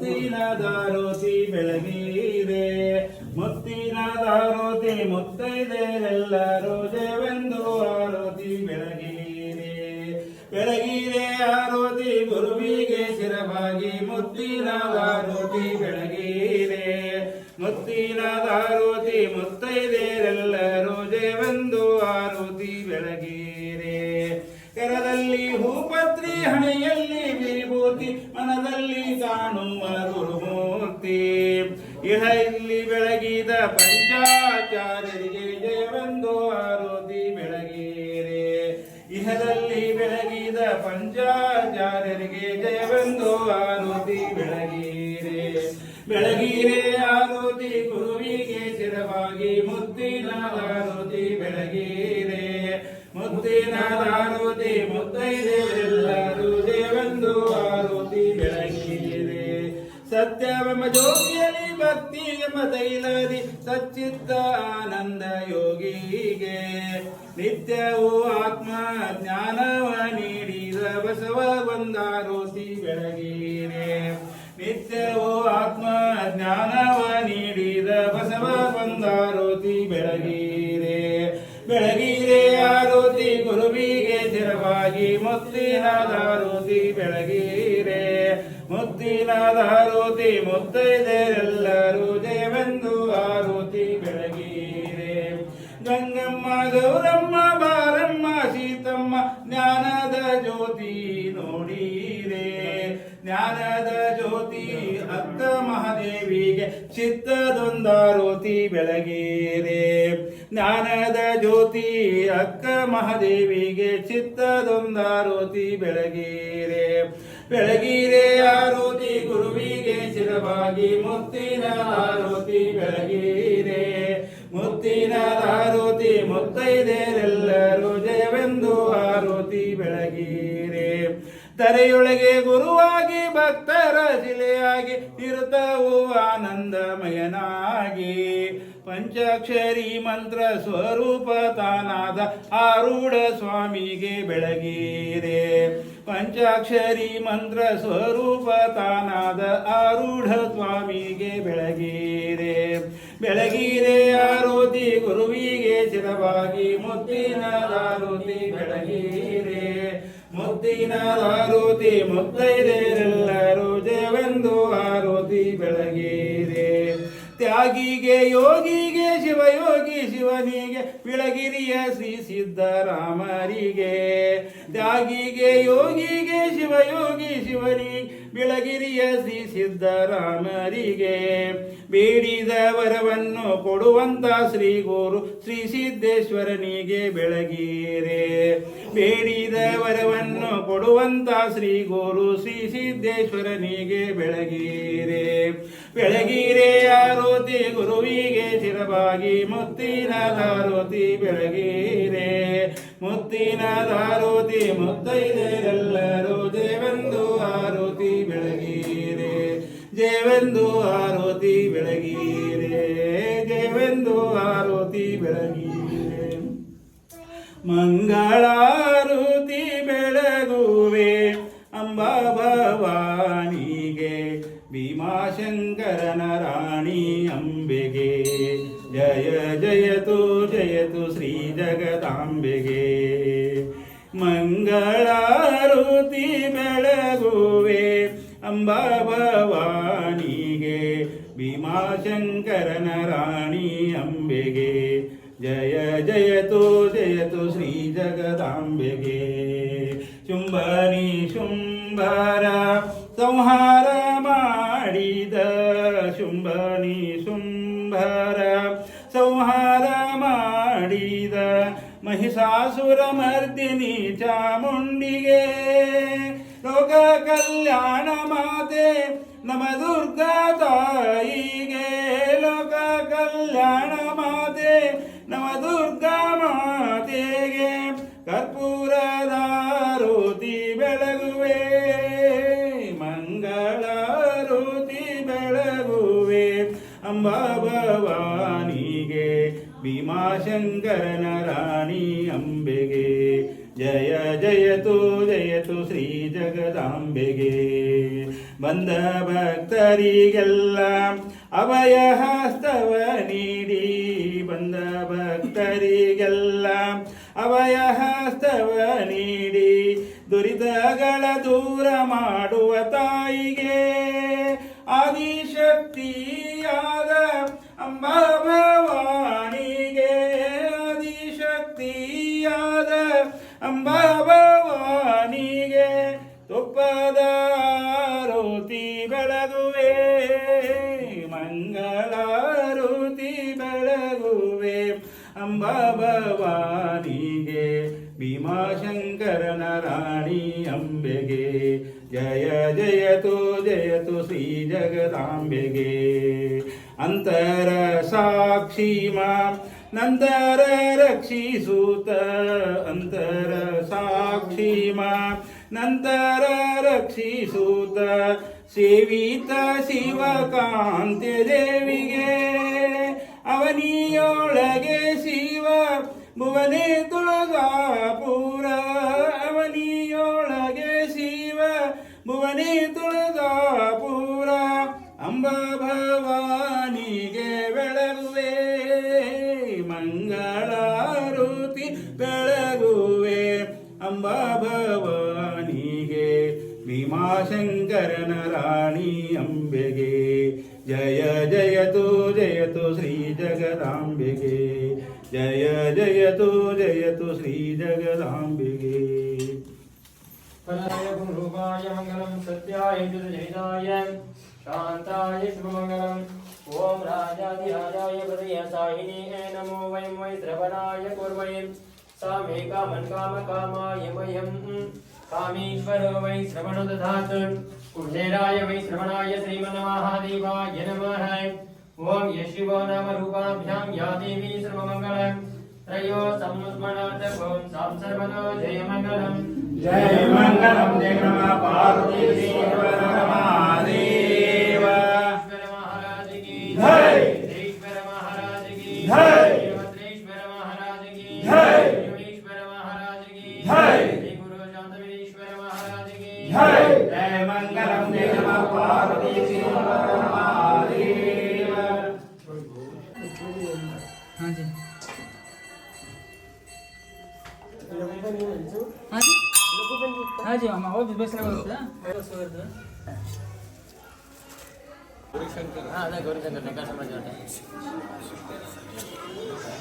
ಮುತ್ತಿನ ದಾರೋತಿ ಬೆಳಗಿದೆ ಮುತ್ತಿನ ದಾರೋತಿ ಮುತ್ತೈದೆರೆಲ್ಲರೂ ಜಯವೆಂದು ಆರೋತಿ ಬೆಳಗಿರೆ. ಬೆಳಗಿರೆ ಆರೋತಿ ಗುರುವಿಗೆ ಶಿರವಾಗಿ ಮುತ್ತಿನ ದಾರೋತಿ ಬೆಳಗಿರೆ. ಮುತ್ತಿನ ದಾರೋತಿ ಮುತ್ತೈದೆರೆಲ್ಲರೂ ಇಹ ಇಲ್ಲಿ ಬೆಳಗಿದ ಪಂಚಾಚಾರ್ಯರಿಗೆ ಜಯವೆಂದು ಆರೋತಿ ಬೆಳಗೇರೆ. ಇಹದಲ್ಲಿ ಬೆಳಗಿದ ಪಂಚಾಚಾರ್ಯರಿಗೆ ಜಯವೆಂದು ಆರೋತಿ ಬೆಳಗೀರೆ. ಬೆಳಗೀರೆ ಆರೋತಿ ಗುರುವಿಗೆ ಚಿರವಾಗಿ ಮುದ್ದಿನ ಆರೋತಿ ಬೆಳಗೀರೆ. ಮುದ್ದಿನ ಆರೋತಿ ಮುತ್ತೈದೆಲ್ಲರೂ ಸತ್ಯವೆಂಬ ಜೋಗಿಯಲ್ಲಿ ಭಕ್ತಿ ಎಂಬ ತೈಲದಿ ಸಚ್ಚಿತ್ತ ಆನಂದ ಯೋಗಿಗೆ. ನಿತ್ಯವೂ ಆತ್ಮ ಜ್ಞಾನವ ನೀಡಿದ ಬಸವ ಬಂದಾರೋತಿ ಬೆಳಗೀರೆ ನಿತ್ಯವೂ ಆತ್ಮ ಜ್ಞಾನವ ನೀಡಿದ ಬಸವ ಬಂದಾರೋತಿ ಬೆಳಗಿರೆ. ಬೆಳಗಿರೆ ಆರೋತಿ ಗುರುವಿಗೆ ತೆರವಾಗಿ, ಮುತ್ತಿನ ದಾರೋತಿ ಬೆಳಗೀರೆ. ಮುತ್ತಿನ ಮುತ್ತೈದೆಲ್ಲರೂ ಜಯವೆಂದು ಆರುತಿ ಬೆಳಗೀರೆ. ಗಂಗಮ್ಮ, ಗೌರಮ್ಮ, ಬಾರಮ್ಮ, ಸೀತಮ್ಮ, ಜ್ಞಾನದ ಜ್ಯೋತಿ ನೋಡೀರೆ. ಜ್ಞಾನದ ಜ್ಯೋತಿ ಅತ್ತ ಮಹಾದೇವಿಗೆ ಚಿತ್ತದೊಂದಾರೋತಿ ಬೆಳಗೀರೆ. ಜ್ಞಾನದ ಜ್ಯೋತಿ ಅಕ್ಕ ಮಹಾದೇವಿಗೆ ಚಿತ್ತದೊಂದಾರೋತಿ ಬೆಳಗೀರೆ ಬೆಳಗೀರೆ ಆರೋತಿ ಗುರುವಿಗೆ ಚಿರವಾಗಿ ಮುತ್ತಿನ ಆರೋತಿ ಬೆಳಗಿರೆ ಮುತ್ತಿನ ಆರೋತಿ ಮುತ್ತೈದೆರೆಲ್ಲರೂ ಜಯವೇ ತರೆಯೊಳಗೆ ಗುರುವಾಗಿ ಭಕ್ತರ ಶಿಲೆಯಾಗಿ ಇರುತ್ತವು ಆನಂದಮಯನಾಗಿ. ಪಂಚಾಕ್ಷರಿ ಮಂತ್ರ ಸ್ವರೂಪ ತಾನಾದ ಆರೂಢ ಸ್ವಾಮಿಗೆ ಬೆಳಗೀರೆ. ಪಂಚಾಕ್ಷರಿ ಮಂತ್ರ ಸ್ವರೂಪ ತಾನಾದ ಆರೂಢ ಸ್ವಾಮಿಗೆ ಬೆಳಗೀರೆ. ಬೆಳಗೀರೆ ಆರೋತಿ ಗುರುವಿಗೆ ಚಿರವಾಗಿ ಮುತ್ತಿನ ಆರೋತಿ ಬೆಳಗೀರೆ. ದಾರುತಿ ಮುತ್ತೈದೆರೆಲ್ಲರೂ ಜಯವೆಂದು ಆರೋತಿ ಬೆಳಗಿರಿ. ತ್ಯಾಗಿಗೆ ಯೋಗಿಗೆ, ಶಿವಯೋಗಿ ಶಿವನಿಗೆ, ಬಿಳಗಿರಿಯ ಶ್ರೀ ಸಿದ್ದರಾಮರಿಗೆ. ತ್ಯಾಗಿಗೆ ಯೋಗಿಗೆ, ಶಿವಯೋಗಿ ಶಿವನಿಗೆ, ಬಿಳಗಿರಿಯ ಶ್ರೀ ಸಿದ್ದರಾಮರಿಗೆ. ಬೇಡಿದ ವರವನ್ನು ಕೊಡುವಂತ ಶ್ರೀ ಗುರು ಶ್ರೀ ಸಿದ್ದೇಶ್ವರನಿಗೆ ಬೆಳಗೀರೆ. ಬೇಡಿದ ವರವನ್ನು ಕೊಡುವಂತ ಶ್ರೀ ಗುರು ಶ್ರೀ ಸಿದ್ದೇಶ್ವರನಿಗೆ ಬೆಳಗೀರೆ. ಬೆಳಗೀರೆ ಆರೋತಿ ಗುರುವಿಗೆ ಚಿರವಾಗಿ ಮುತ್ತಿನ ದಾರೋತಿ ಬೆಳಗೀರೆ. ಮುತ್ತಿನ ದಾರೋತಿ ಮುತ್ತೈದೆಲ್ಲರೂ ದೇವಂದು ಆರು ಜಯವೆಂದು ಆರೋತಿ ಬೆಳಗೀರೆ ದೇವೆಂದು ಆರೋತಿ ಬೆಳಗೀರೆ. ಮಂಗಳಾರುತಿ ಬೆಳಗುವೆ, ಅಂಬಾ ಭವಾನಿಗೆ, ಭೀಮಾಶಂಕರನ ರಾಣಿ ಅಂಬೆಗೆ. ಜಯ ಜಯತು ಜಯತು ಶ್ರೀ ಜಗದಾಂಬೆಗೆ. ಮಂಗಳಾರುತಿ ಬೆಳಗುವೆ, ಅಂಬಾ ಭವಾನಿಗೆ ಭೀಮಾಶಂಕರನ ರಾಣಿ ಅಂಬೆಗೆ. ಜಯ ಜಯತು ಜಯತು ಶ್ರೀ ಜಗದಾಂಬೆಗೆ. ಶುಂಭನಿ ಶುಂಭರ ಸಂಹಾರ ಮಾಡಿದ. ಶುಂಭನಿ ಶುಂಭರ ಸಂಹಾರ ಮಾಡಿದ. ಮಹಿಷಾಸುರ ಮರ್ದಿನಿ ಚಾಮುಂಡಿಗೆ. ಲೋಕ ಕಲ್ಯಾಣ ಮಾತೆ, ನಮ ದುರ್ಗಾ ತಾಯಿಗೆ. ಲೋಕ ಕಲ್ಯಾಣ ಮಾತೆ, ನಮ ದುರ್ಗಾ ಮಾತೆಗೆ. ಕರ್ಪೂರದಾರುತಿ ಬೆಳಗುವೆ ಮಂಗಳಾರುತಿ ಬೆಳಗುವೆ. ಅಂಬಾ ಭವಾನಿಗೆ ಭೀಮಾಶಂಕರನ ರಾಣಿ ಅಂಬೆಗೆ ಜಯ ಜಯತು ಜಯತು ಶ್ರೀ ಜಗದಾಂಬೆಗೆ. ಬಂದ ಭಕ್ತರಿಗೆಲ್ಲ ಅಭಯ ಹಸ್ತವ ನೀಡಿ. ಬಂದ ಭಕ್ತರಿಗೆಲ್ಲ ಅಭಯ ಹಸ್ತವ ನೀಡಿ. ದುರಿತಗಳ ದೂರ ಮಾಡುವ ತಾಯಿಗೆ ಆದಿಶಕ್ತಿಯಾದ ಅಂಬಾ ರಾಣಿ ಅಂಬೆಗೆ. ಜಯ, ಜಯತು ಜಯತು ಶ್ರೀ ಜಗದಾಂಬೆಗೆ. ಅಂತರ ಸಾಕ್ಷಿ ಮಾಂ, ನಂತರ ರಕ್ಷಿಸೂತ ಅಂತರ ಸಾಕ್ಷಿ ಮಾಂ, ನಂತರ ರಕ್ಷಿಸೂತ ಸೇವಿತ ಶಿವಕಾಂತ್ಯ ದೇವಿಗೆ. ಅವನಿಯೊಳಗೆ ಶಿವ ಭುವನೆ ಭವಾನಿಗೆ ಭೀಮಾಶಂಕರನ ರಾಣಿ ಅಂಬೆಗೆ ಜಯ ಜಯತು ಜಯತು ಶ್ರೀ ಜಗದಾಂಬೆಗೆ ಜಯ ಜಯತು ಜಯತು ಶ್ರೀ ಜಗದಾಂಬೆಗೆ फलाय गुरुरूपाय मङ्गलं सत्याय जयिताय शान्ताय शुभमङ्गलम् ॐ राजाधिराजाय हृदयसाहिने नमो वयं वै श्रवणाय कुर्वयं सा मे कामन् कामकामाय वयं वै श्रवणो दधातु। कुबेराय वै श्रवणाय श्रीमन्महादेवाय नमः। ॐ यशिवो नाम रूपाभ्यां या देवी सर्वमङ्गलम्। त्रयो संस्मरार्थकं संसर्वतो जयमङ्गलम्। जय मङ्गलं जय नमः। पार्वती ಹೌದು ಬೇಸರ ಬರುತ್ತೆ ಬೇಸರ ಬರುತ್ತೆ ಗೌರಿಶಂಕರ್ ಹಾಂ ಅದೇ ಗೌರಿಶಂಕರ್ ಲೆಕ್ಕ ಸಮಾಜ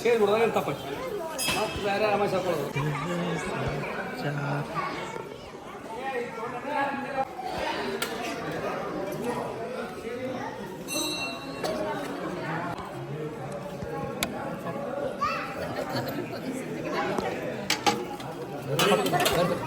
ಸೇರಿ ಬಿಡೋದ್ರೆ ತಪ್ಪಟ್ಟು ಮತ್ತೆ ಬೇರೆ ರಮೇಶ್ ಹಾಕೊಳ್ಳೋದು Gracias.